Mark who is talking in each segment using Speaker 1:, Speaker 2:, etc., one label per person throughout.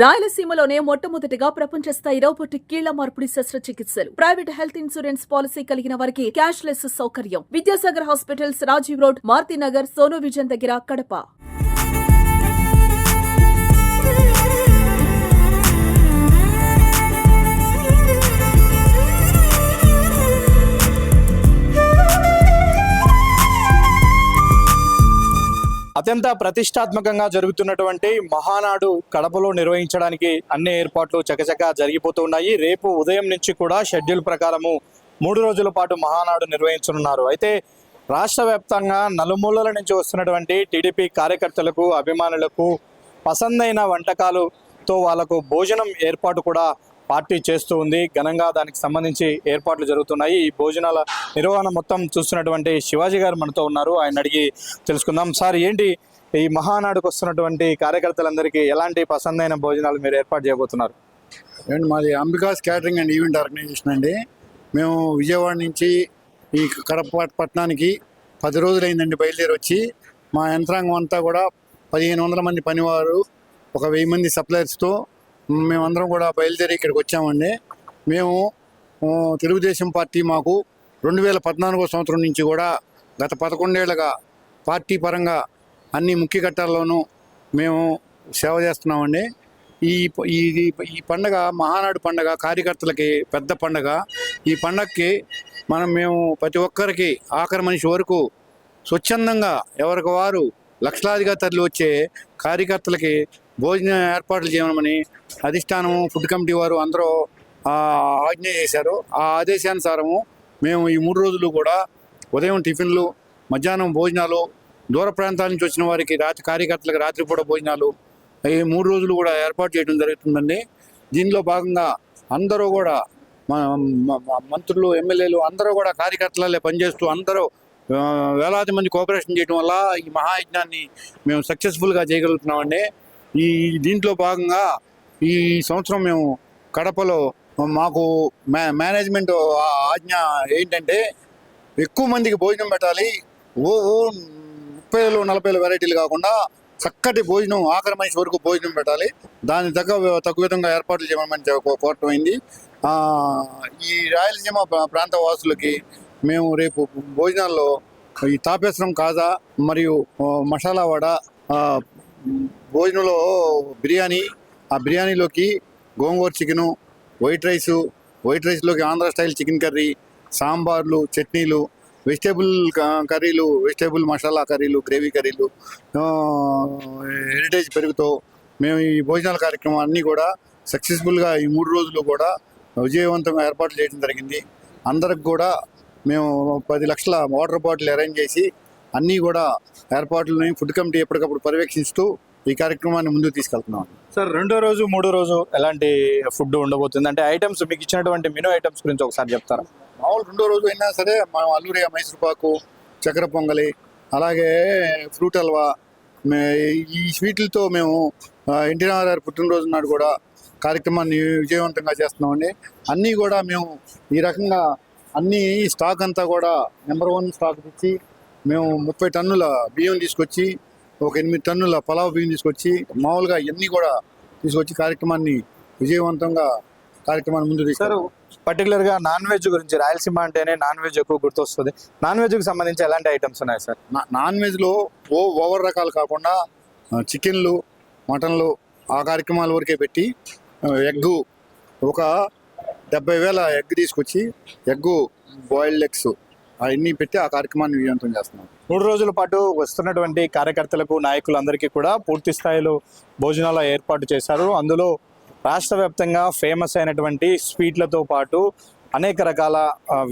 Speaker 1: రాయలసీమలోనే మొట్టమొదటిగా ప్రపంచ స్థాయి రోబోటిక్ కీళ్ళ మార్పిడి శస్త్రచికిత్సలు. ప్రైవేట్ హెల్త్ ఇన్సూరెన్స్ పాలసీ కలిగిన వారికి క్యాష్ లెస్ సౌకర్యం. Vidyasagar hospitals Rajiv road Marutinagar Sonu vision దగ్గర కడప.
Speaker 2: అత్యంత ప్రతిష్టాత్మకంగా జరుగుతున్నటువంటి మహానాడు కడపలో నిర్వహించడానికి అన్ని ఏర్పాట్లు చకచకా జరిగిపోతూ ఉన్నాయి రేపు ఉదయం నుంచి కూడా షెడ్యూల్ ప్రకారము మూడు రోజుల పాటు మహానాడు నిర్వహించనున్నారు. అయితే రాష్ట్ర వ్యాప్తంగా నలుమూలల నుంచి వస్తున్నటువంటి టీడీపీ కార్యకర్తలకు అభిమానులకు పసందైన వంటకాలుతో వాళ్ళకు భోజనం ఏర్పాటు కూడా పార్టీ చేస్తూ ఉంది. ఘనంగా దానికి సంబంధించి ఏర్పాట్లు జరుగుతున్నాయి. ఈ భోజనాల నిర్వహణ మొత్తం చూస్తున్నటువంటి శివాజీ గారు మనతో ఉన్నారు. ఆయన అడిగి తెలుసుకుందాం. సార్ ఏంటి ఈ మహానాడుకు వస్తున్నటువంటి కార్యకర్తలందరికీ ఎలాంటి పసందైన భోజనాలు మీరు ఏర్పాటు చేయబోతున్నారు?
Speaker 3: అండ్ మాది Ambikas catering and event organisation అండి. మేము విజయవాడ నుంచి ఈ కడప పట్టణానికి పది రోజులైందండి బయలుదేరి వచ్చి. మా యంత్రాంగం అంతా కూడా పదిహేను వందల మంది పనివారు ఒక వెయ్యి మంది సప్లయర్స్తో మేమందరం కూడా బయలుదేరి ఇక్కడికి వచ్చామండి. మేము తెలుగుదేశం పార్టీ మాకు రెండు వేల పద్నాలుగో సంవత్సరం నుంచి కూడా గత పదకొండేళ్ళుగా పార్టీ పరంగా అన్ని ముఖ్య ఘట్టాల్లోనూ మేము సేవ చేస్తున్నామండి. ఈ ప- ఈ ఈ పండగ మహానాడు పండగ కార్యకర్తలకి పెద్ద పండగ. ఈ పండగకి మనం మేము ప్రతి ఒక్కరికి ఆఖరి మనిషి వరకు స్వచ్ఛందంగా ఎవరికి వారు లక్షలాదిగా తరలి వచ్చే కార్యకర్తలకి భోజన ఏర్పాట్లు చేయమని అధిష్టానం ఫుడ్ కమిటీ వారు అందరూ ఆజ్ఞ చేశారు. ఆ ఆదేశానుసారము మేము ఈ మూడు రోజులు కూడా ఉదయం టిఫిన్లు మధ్యాహ్నం భోజనాలు దూర ప్రాంతాల నుంచి వచ్చిన వారికి రాత్రి కార్యకర్తలకు రాత్రిపూట భోజనాలు ఈ మూడు రోజులు కూడా ఏర్పాటు చేయడం జరుగుతుందండి. దీనిలో భాగంగా అందరూ కూడా మంత్రులు ఎమ్మెల్యేలు అందరూ కూడా కార్యకర్తలే పనిచేస్తూ అందరూ వేలాది మంది కోఆపరేషన్ చేయడం వల్ల ఈ మహాయజ్ఞాన్ని మేము సక్సెస్ఫుల్గా చేయగలుగుతున్నామండి. ఈ దీంట్లో భాగంగా ఈ సంవత్సరం మేము కడపలో మాకు మే మేనేజ్మెంట్ ఆజ్ఞ ఏంటంటే ఎక్కువ మందికి భోజనం పెట్టాలి. ఓ ముప్పై వేలు నలభై వేల వెరైటీలు కాకుండా చక్కటి భోజనం ఆఖరి మనిషి వరకు భోజనం పెట్టాలి. దాని తగ్గ తక్కువ విధంగా ఏర్పాట్లు చేయమని కోరటమైంది ఈ రాయలసీమ ప్రాంత వాసులకి మేము రేపు భోజనాల్లో ఈ తాపేశ్వరం కాజా మరియు మసాలా వడ భోజనంలో బిర్యానీ ఆ బిర్యానీలోకి gongura chicken white rice white రైస్లోకి ఆంధ్ర స్టైల్ చికెన్ కర్రీ సాంబార్లు చట్నీలు వెజిటేబుల్ కర్రీలు వెజిటేబుల్ మసాలా కర్రీలు గ్రేవీ కర్రీలు హెరిటేజ్ పెరుగుతో మేము ఈ భోజనాల కార్యక్రమం అన్నీ కూడా సక్సెస్ఫుల్గా ఈ మూడు రోజులు కూడా విజయవంతంగా ఏర్పాట్లు చేయడం జరిగింది. అందరికి కూడా మేము పది లక్షల వాటర్ బాటిల్ అరేంజ్ చేసి అన్నీ కూడా ఏర్పాట్లని ఫుడ్ కమిటీ ఎప్పటికప్పుడు పర్యవేక్షిస్తూ ఈ కార్యక్రమాన్ని ముందుకు తీసుకెళ్తున్నాం.
Speaker 2: సార్ రెండో రోజు మూడో రోజు ఎలాంటి ఫుడ్ ఉండబోతుంది? అంటే ఐటమ్స్ మీకు ఇచ్చినటువంటి మెనూ ఐటమ్స్ గురించి ఒకసారి చెప్తారా?
Speaker 3: మామూలు రెండో రోజు అయినా సరే మనం అల్లూరి మైసూరుపాకు చక్కెర పొంగలి అలాగే ఫ్రూట్ హల్వా ఈ స్వీట్లతో మేము ఎన్టీ రామారావు పుట్టినరోజు నాడు కూడా కార్యక్రమాన్ని విజయవంతంగా చేస్తున్నామండి. అన్నీ కూడా మేము ఈ రకంగా అన్నీ స్టాక్ అంతా కూడా నెంబర్ వన్ స్టాక్ తెచ్చి మేము ముప్పై టన్నుల బియ్యం తీసుకొచ్చి ఒక ఎనిమిది టన్నుల పలావ్ బియ్యం తీసుకొచ్చి మామూలుగా ఇవన్నీ కూడా తీసుకొచ్చి కార్యక్రమాన్ని విజయవంతంగా కార్యక్రమాన్ని ముందు
Speaker 2: సార్
Speaker 3: తీసుకు
Speaker 2: పర్టికులర్గా నాన్ వెజ్ గురించి రాయలసీమ అంటేనే నాన్ వెజ్ ఎక్కువ గుర్తొస్తుంది. నాన్ వెజ్కి సంబంధించి ఎలాంటి ఐటమ్స్ ఉన్నాయి సార్
Speaker 3: నాన్ వెజ్లో ఓ ఓవర్ రకాలు కాకుండా చికెన్లు మటన్లు ఆ కార్యక్రమాల వరకే పెట్టి ఆ, ఎగ్గు ఒక డెబ్బై వేల ఎగ్ తీసుకొచ్చి ఎగ్గు బాయిల్డ్ ఎగ్స్ అవన్నీ పెట్టి ఆ కార్యక్రమాన్ని విజయవంతం చేస్తున్నాం.
Speaker 2: మూడు రోజుల పాటు వస్తున్నటువంటి కార్యకర్తలకు నాయకులందరికీ కూడా పూర్తి స్థాయిలో భోజనాల ఏర్పాటు చేశారు. అందులో రాష్ట్ర వ్యాప్తంగా ఫేమస్ అయినటువంటి స్వీట్లతో పాటు అనేక రకాల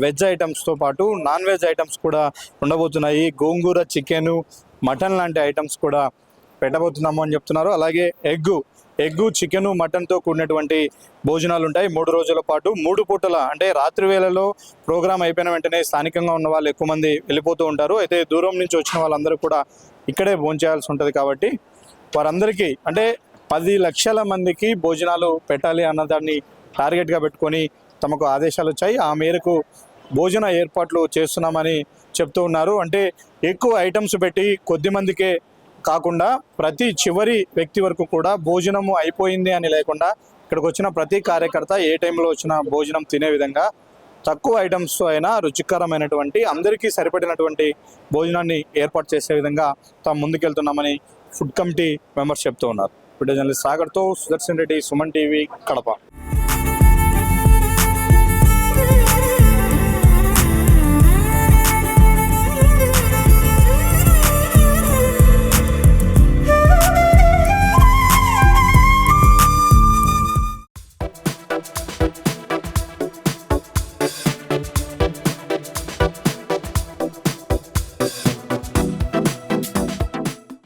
Speaker 2: వెజ్ ఐటమ్స్తో పాటు నాన్ వెజ్ ఐటమ్స్ కూడా ఉండబోతున్నాయి. గోంగూర చికెను మటన్ లాంటి ఐటమ్స్ కూడా పెట్టబోతున్నాము అని చెప్తున్నారు. అలాగే ఎగ్గు ఎగ్గు చికెను మటన్తో కూడినటువంటి భోజనాలు ఉంటాయి మూడు రోజుల పాటు మూడు పూటల అంటే రాత్రి వేళలో ప్రోగ్రామ్ అయిపోయిన వెంటనే స్థానికంగా ఉన్న వాళ్ళు ఎక్కువ మంది వెళ్ళిపోతూ ఉంటారు. అయితే దూరం నుంచి వచ్చిన వాళ్ళందరూ కూడా ఇక్కడే భోంచేయాల్సి ఉంటుంది కాబట్టి వారందరికీ అంటే పది లక్షల మందికి భోజనాలు పెట్టాలి అన్న దాన్ని టార్గెట్గా పెట్టుకొని తమకు ఆదేశాలు వచ్చాయి. ఆ మేరకు భోజన ఏర్పాట్లు చేస్తున్నామని చెప్తూ ఉన్నారు. అంటే ఎక్కువ ఐటమ్స్ పెట్టి కొద్ది మందికే కాకుండా ప్రతి చివరి వ్యక్తి వరకు కూడా భోజనము అయిపోయింది అని లేకుండా ఇక్కడికి వచ్చిన ప్రతి కార్యకర్త ఏ టైంలో వచ్చిన భోజనం తినే విధంగా తక్కువ ఐటమ్స్ అయినా రుచికరమైనటువంటి అందరికీ సరిపడినటువంటి భోజనాన్ని ఏర్పాటు చేసే విధంగా తాము ముందుకెళ్తున్నామని ఫుడ్ కమిటీ మెంబర్స్ చెప్తూ ఉన్నారు. వీడియో జర్నలిస్ట్ సాగర్తో సుదర్శన్ రెడ్డి సుమన్ టీవీ కడప.